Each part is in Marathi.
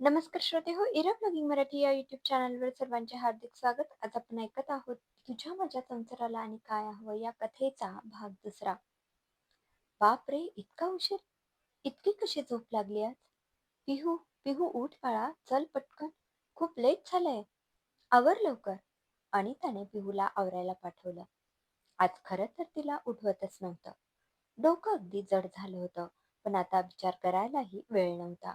नमस्कार श्रोते हो इरा ब्लॉगिंग मराठी या युट्यूब चॅनलवर सर्वांचे हार्दिक स्वागत. आज आपण ऐकत आहोत तुझ्या माझ्या संसाराला आणि काय हवं या कथेचा भाग दुसरा. बाप रे इतका उशीर इतकी कशी झोप लागली आज? पिहू पिहू उठ बाळा चल पटकन. खूप लेट झालंय. आवर लवकर. आणि त्याने पिहूला आवरायला पाठवलं. आज खरं तर तिला उठवतच नव्हतं. डोकं अगदी जड झालं होतं पण आता विचार करायलाही वेळ नव्हता.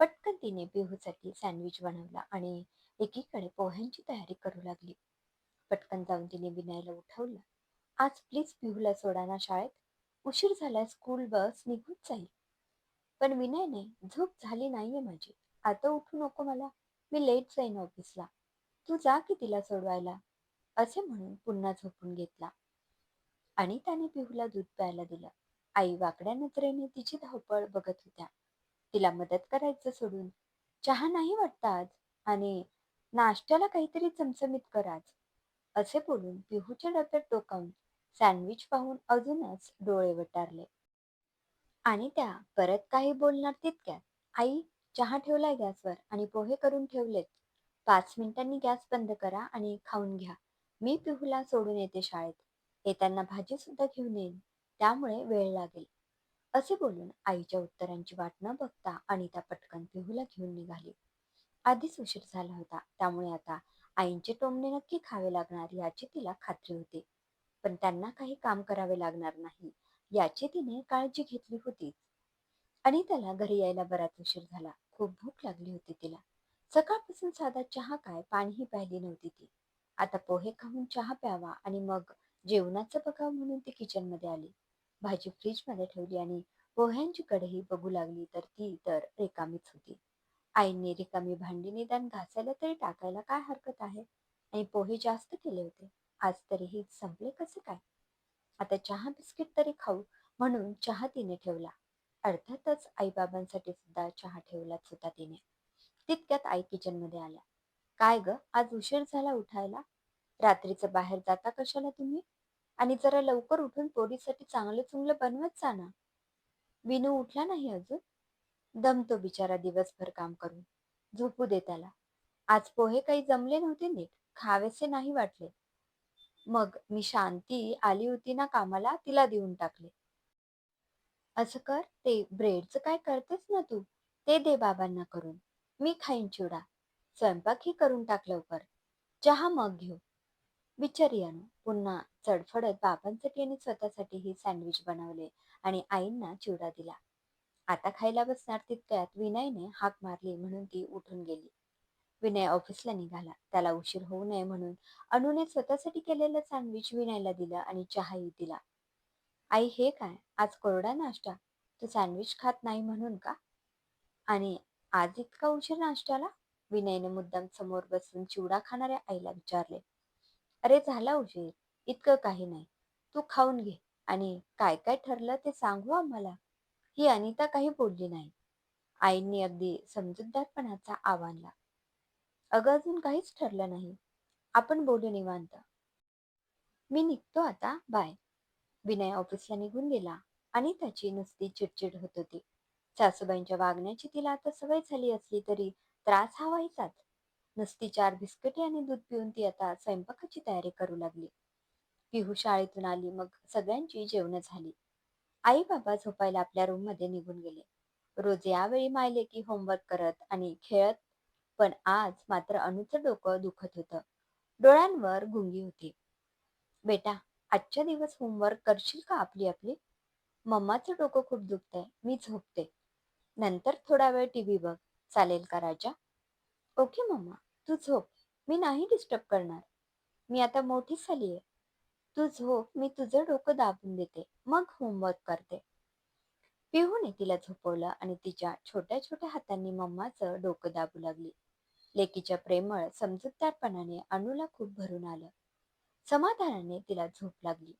पटकन तिने पिहूसाठी सँडविच बनवला आणि एकीकडे पोह्यांची तयारी करू लागली. पटकन जाऊन तिने विनयला उठवलं. आज प्लीज पिहूला सोडा ना शाळेत. उशीर झाला स्कूल बस निघून जाईल. पण विनयने झोप झाली नाहीये माझी. आता उठू नको मला. मी लेट जाईन ऑफिसला. तू जा की तिला सोडवायला. असे म्हणून पुन्हा झोपून घेतला. आणि त्याने पिहूला दूध प्यायला दिलं. आई वाकड्या नजरेने तिची धावपळ बघत होत्या. तिला मदत करायचं सोडून. चहा नाही वाटत आज. आणि नाश्त्याला काहीतरी चमचमीत कर आज. असे बोलून पिहूच्या डब्यात टोकावून सँडविच पाहून अजूनच डोळे वटारले. आणि त्या परत काही बोलणार तितक्यात आई चहा ठेवलाय गॅसवर आणि पोहे करून ठेवलेत. पाच मिनिटांनी गॅस बंद करा आणि खाऊन घ्या. मी पिहूला सोडून येते शाळेत. येताना भाजी सुद्धा घेऊन येईन. त्यामुळे वेळ लागेल. असे बोलून आईच्या उत्तरांची वाट न बघता अनिता पटकन पिहूला घेऊन निघाली. आधीच उशीर झाला होता त्यामुळे आता आईंचे टोमणे नक्की खावे लागणार याची तिला खात्री होती. पण त्यांना काही काम करावे लागणार नाही याची तिने काळजी घेतली होती आणि त्याला घरी यायला बराच उशीर झाला खूप भूक लागली होती तिला. सकाळपासून साधा चहा काय पाणीही प्यायली नव्हती ती. आता पोहे खाऊन चहा प्यावा आणि मग जेवणाचं बघावं म्हणून ती किचनमध्ये आली. भाजी फ्रीजमध्ये ठेवली आणि पोह्यांची कढई बघू लागली तर ती तर रिकामीच होती. आईने रिकामी भांडी निदान घासायला तरी टाकायला काय हरकत आहे? आणि पोहे जास्त केले होते. आज तरीही संपले कसे काय? आता चहा बिस्किट तरी खाऊ म्हणून चहा तिने ठेवला. अर्थातच आईबाबांसाठी सुद्धा चहा ठेवलाच होता तिने. तितक्यात आई किचनमध्ये आल्या. काय ग? आज उशीर झाला उठायला? रात्रीचं बाहेर जाता कशाला तुम्ही? आणि जरा लवकर उठून पोरीसाठी चांगलं चुंगलं बनवत जा ना. विनू उठला नाही अजून. दमतो बिचारा दिवसभर काम करून. झोपू दे त्याला. आज पोहे काही जमले नव्हते नीट. खावेसे नाही वाटले. मग मी शांती आली होती ना कामाला तिला देऊन टाकले. असं कर ते ब्रेडचं काय करतेस ना तू? ते दे बाबांना करून. मी खाईन चिवडा. स्वयंपाकही करून टाक लवकर. चहा मग घेऊ. बिचारी पुन्हा चडफडत बाबांसाठी आणि स्वतःसाठीही सँडविच बनवले आणि आईंना चिवडा दिला. आता खायला बसणार तितक्यात विनयने हाक मारली म्हणून ती उठून गेली. विनय ऑफिसला निघाला. त्याला उशीर होऊ नये म्हणून अनुने स्वतःसाठी केलेलं सँडविच विनयला दिलं आणि चहाही दिला. आई हे काय? आज कोरडा नाश्ता? तू सँडविच खात नाही म्हणून का? आणि आज इतका उशीर नाश्त्याला? विनयने मुद्दाम समोर बसून चिवडा खाणाऱ्या आईला विचारले. अरे झाला उशीर इतकं काही नाही. तू खाऊन घे आणि काय काय ठरलं ते सांगू आम्हाला. ही अनिता काही बोलली नाही. आईंनी अगदी समजूतदारपणाचा आवानला अगं अजून काहीच ठरलं नाही. आपण बोलू निवांत. मी निघतो आता बाय. विनय ऑफिसला निघून गेला आणि त्याची नुसती चिडचिड होत होती. सासूबाईंच्या वागण्याची तिला आता सवय झाली असली तरी त्रास हा व्हायचाच नुसती चार बिस्किटे आणि दूध पिऊन ती आता स्वयंपाकाची तयारी करू लागली. पिहू शाळेतून आली मग सगळ्यांची जेवण झाली. आई बाबा झोपायला आपल्या रूममध्ये निघून गेले. रोज यावेळी मायले की होमवर्क करत आणि खेळत पण आज मात्र अणूचं डोकं दुखत होतं. डोळ्यांवर गुंगी होती. बेटा आजच्या दिवस होमवर्क करशील का आपली आपली? मम्माचं डोकं खूप दुखतंय मी झोपते. नंतर थोडा वेळ टीव्ही बघ. चालेल का राजा? Okay mamma. तू झोप मी नाही डिस्टर्ब करणार. मी आता मोठी झाली आहे. तू झोप मी तुझं डोकं दाबून देते मग होमवर्क करते. पिहूने तिला झोपवलं आणि तिच्या छोट्या छोट्या हातांनी मम्माचं डोकं दाबू लागली. लेकीच्या प्रेमळ समजूतदारपणाने अनुला खूप भरून आलं. समाधानाने तिला झोप लागली.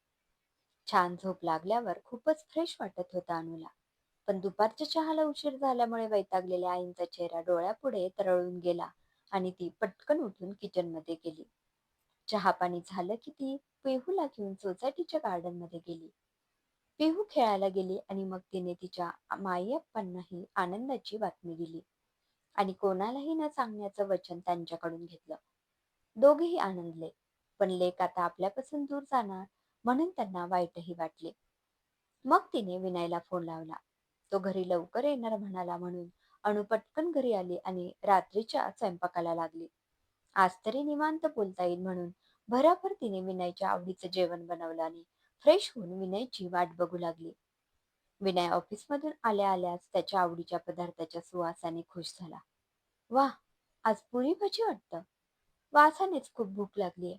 छान झोप लागल्यावर खूपच फ्रेश वाटत होता अनुला. पण दुपारच्या चहाला उशीर झाल्यामुळे वैतागलेल्या आईंचा चेहरा डोळ्यापुढे तरळून गेला. आणि ती पटकन उठून किचनमध्ये गेली. चहा पाणी झालं की ती पिहूला घेऊन सोसायटीच्या गार्डनमध्ये गेली. पिहू खेळायला गेली आणि मग तिने तिच्या माईअप्पांनाही आनंदाची बातमी दिली. आणि कोणालाही न सांगण्याचं वचन त्यांच्याकडून घेतलं. दोघेही आनंदले पण लेक आता आपल्यापासून दूर जाणार म्हणून त्यांना वाईटही वाटले. मग तिने विनयला फोन लावला. तो घरी लवकर येणार म्हणाला म्हणून अणू पटकन घरी आली आणि रात्रीच्या स्वयंपाकाला लागली. आज तरी निवांत बोलता येईल म्हणून भराभर तिने विनयच्या आवडीचं जेवण बनवलं आणि फ्रेश होऊन विनयची वाट बघू लागली. विनय ऑफिसमधून आल्या आल्याच त्याच्या आवडीच्या पदार्थाच्या सुवासाने खुश झाला. वा आज पुरी भाजी वाटतं. वासानेच खूप भूक लागलीये.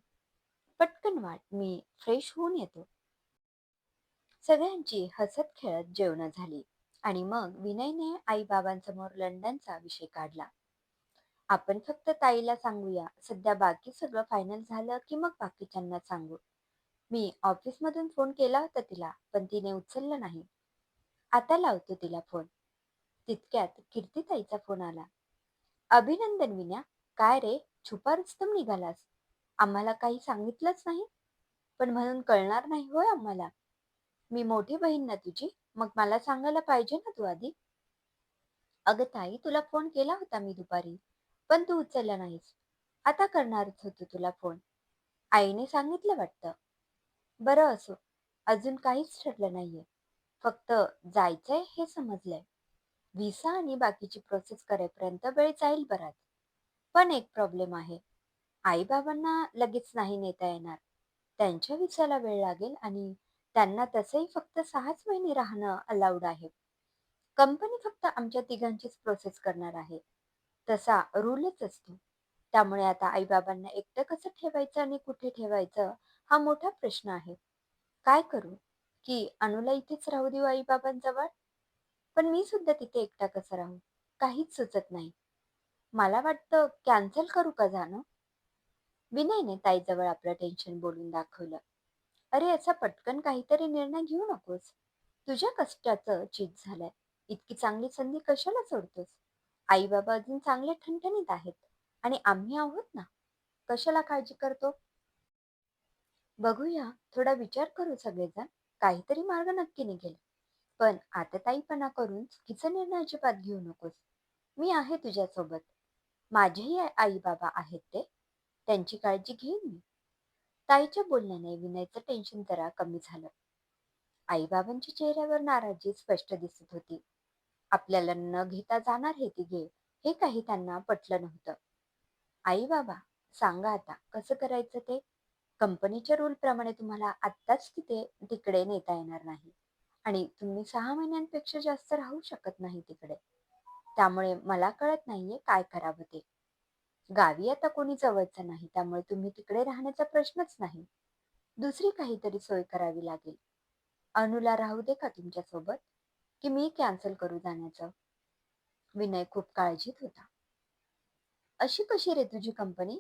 पटकन वाट मी फ्रेश होऊन येतो. सगळ्यांची हसत खेळत जेवणं झाली. आणि मग विनयने आईबाबांसमोर लंडनचा विषय काढला. आपण फक्त ताईला सांगूया सध्या बाकी सगळं फायनल झालं की मग बाकीच्यांना सांगू. मी ऑफिसमधून फोन केला होता तिला पण तिने उचललं नाही. आता लावतो तिला फोन तितक्यात कीर्तीताईचा फोन आला. अभिनंदन विन्या काय रे छुपा रुस्तम निघालास. आम्हाला काही सांगितलंच नाही? पण म्हणून कळणार नाही होय आम्हाला. मी मोठी बहीण ना तुझी मग मला सांगायला पाहिजे ना तू आधी? अगं ताई तुला फोन केला होता मी दुपारी पण तू उचलला नाहीस. आता करणारच होतो तुला फोन. आईने सांगितलं वाटतं. बरं असो अजून काहीच ठरलं नाहीये. फक्त जायचंय हे समजलंय. व्हिसा आणि बाकीची प्रोसेस करेपर्यंत वेळ जाईल बराच. पण एक प्रॉब्लेम आहे. आई बाबांना लगेच नाही नेता येणार. त्यांच्या व्हिसाला वेळ लागेल आणि त्यांना तसंही फक्त सहाच महिने राहणं अलाउड आहे. कंपनी फक्त आमच्या तिघांचीच प्रोसेस करणार आहे. तसा रूलच असतो. त्यामुळे आता आईबाबांना एकटं कसं ठेवायचं आणि कुठे ठेवायचं हा मोठा प्रश्न आहे. काय करू? की अनुला इथेच राहू देऊ आईबाबांजवळ? पण मी सुद्धा तिथे एकटा कसं राहू? काहीच सुचत नाही. मला वाटतं कॅन्सल करू का जाणं? विनयने ताईजवळ आपलं टेन्शन बोलून दाखवलं. अरे याचा पटकन काहीतरी निर्णय घेऊ नकोस. तुझ्या कष्टाचं चीज झालंय. इतकी चांगली संधी कशाला सोडतोस? आई बाबा अजून चांगले ठणठणीत आहेत. आणि आम्ही आहोत ना? कशाला काळजी करतो? बघूया. थोडा विचार करू सगळेजण. काहीतरी मार्ग नक्की निघेल. पण आतताईपणा करून चुकीचा निर्णय अजिबात घेऊ नकोस. मी आहे तुझ्यासोबत. माझेही आई बाबा आहेत ते. त्यांची काळजी घेईन मी. ताईच्या बोलण्याने विनयचं टेन्शन जरा कमी झालं. आईबाबांच्या चेहऱ्यावर नाराजी स्पष्ट दिसत होती. आपल्याला न घेता जाणार हे तिघे हे काही त्यांना पटलं नव्हतं. आई बाबा सांगा आता कसं करायचं ते? कंपनीच्या रूल प्रमाणे तुम्हाला आत्ताच तिथे तिकडे नेता येणार नाही. आणि तुम्ही सहा महिन्यांपेक्षा जास्त राहू शकत नाही तिकडे. त्यामुळे मला कळत नाहीये काय करावं ते. गावी आता कोणी जवळचं नाही त्यामुळे तुम्ही तिकडे राहण्याचा प्रश्नच नाही. दुसरी काहीतरी सोय करावी लागेल. अनुला राहू दे का तुमच्यासोबत की मी कॅन्सल करू जाण्याचं? विनय खूप काळजीत होता. अशी कशी रे तुझी कंपनी?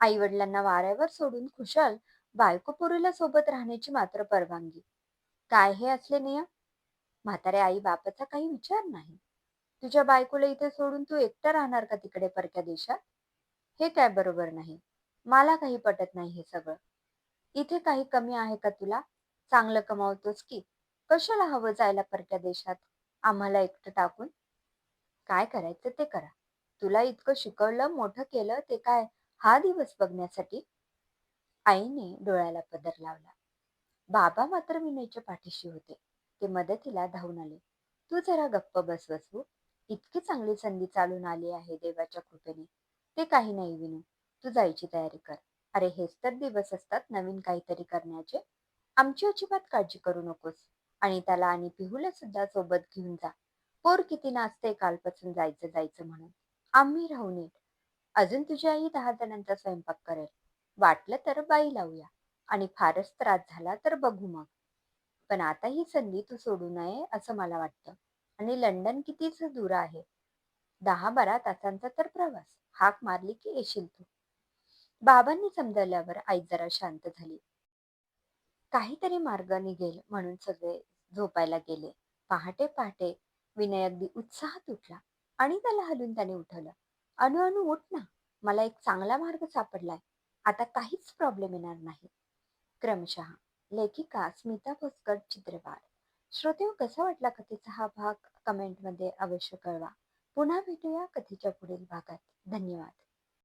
आई वडिलांना वाऱ्यावर सोडून खुशाल बायको पोरीला सोबत राहण्याची मात्र परवानगी. काय हे असले नियम? म्हातारे आई बापाचा काही विचार नाही. तुझ्या बायकोला इथे सोडून तू एकटा राहणार का तिकडे परक्या देशात? हे काय बरोबर नाही. मला काही पटत नाही हे सगळं. इथे काही कमी आहे का तुला? चांगलं कमावतोस की? कशाला हवं जायला परक्या देशात? आम्हाला एकटं टाकून? काय करायचं ते करा. तुला इतकं शिकवलं मोठं केलं ते काय हा दिवस बघण्यासाठी? आईने डोळ्याला पदर लावला. बाबा मात्र विनयच्या पाठीशी होते. ते मदतीला धावून आले. तू जरा गप्प बस बसवू इतकी चांगली संधी चालून आली आहे देवाच्या कृपेने. ते काही नाही विनू. तू जायची तयारी कर. अरे हेच तर दिवस असतात नवीन काहीतरी करण्याचे. आमची अजिबात काळजी करू नकोस. आणि त्याला आणि पिहूला सुद्धा सोबत घेऊन जा. पोर किती नाचते कालपासून जायचं जायचं म्हणून. आम्ही राहू नीट. अजून तुझी आई दहा जणांचा स्वयंपाक करेल. वाटलं तर बाई लावूया. आणि फारच त्रास झाला तर बघू मग. पण आता ही संधी तू सोडू नये असं मला वाटतं. आणि लंडन कितीच दूर आहे. दहा बारा तासांचा तर प्रवास. हाक मारली की येशील तू. बाबांनी समजावल्यावर आई जरा शांत झाली. काहीतरी मार्ग निघेल म्हणून सगळे झोपायला गेले. पहाटे पहाटे विनय अगदी उत्साहात उठला आणि त्याला हलून त्याने उठवलं. अनु अनु उठ ना. मला एक चांगला मार्ग सापडलाय. आता काहीच प्रॉब्लेम येणार नाही. क्रमशः लेखिका स्मिता भोसकर चित्रवार. श्रोते कसा वाटला कथेचा हा भाग? कमेंटमध्ये अवश्य कळवा. पुन्हा भेटूया कथेच्या पुढील भागात. धन्यवाद.